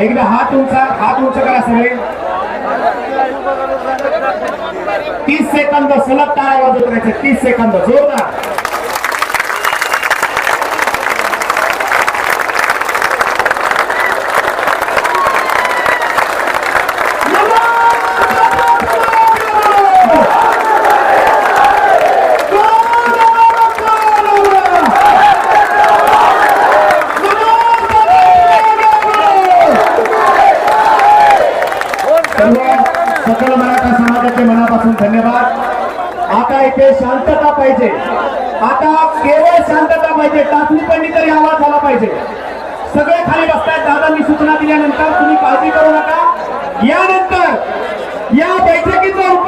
एकदा हात उंचा हात उंच करा सगळे. तीस सेकंद सलग टाळ्या वाजवत राहायचे तीस सेकंद जोरदार. सकल मराठा समाजाचे मनापासून धन्यवाद. आता इथे शांतता पाहिजे. आता केवळ शांतता पाहिजे. टाचणी पडली तरी आवाज झाला पाहिजे. सगळे खाली बसतायत. दादांनी सूचना दिल्यानंतर तुम्ही काळजी करू नका. यानंतर या बैठकीचं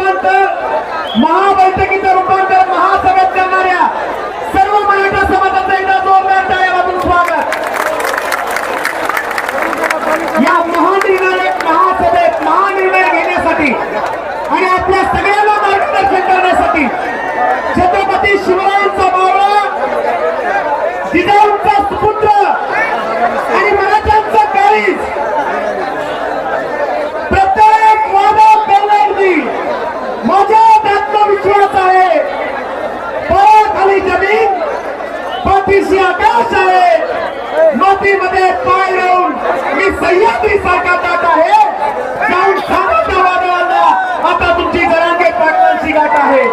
पायाखाली जमीन पाठीशी आकाश आहे. मातीमध्ये पाय लावून मी सह्याद्री सारखा जात आहे. जाऊन सांगत आता तुमची जरांगे पाटलांची गाठ आहे.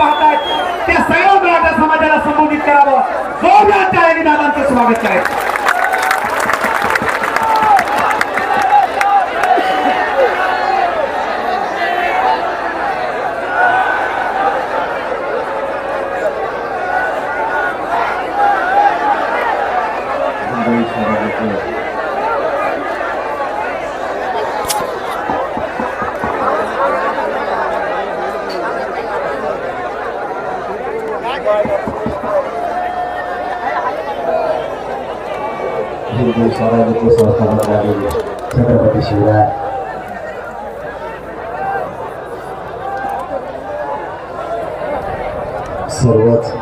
माध्यमातून घरी त्या सगळ्या मराठा समाजाला संबोधित करावं. जोरदार टाळ्याने दादांचं स्वागत करायचं हिंदू स्वराज्याचे संस्थापक छत्रपती शिवराय सर्वच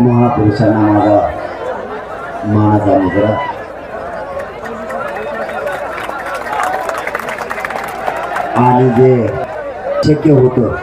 महापुरुषांना माझा मानाचा मुद्रा आणि जे शक्य होतं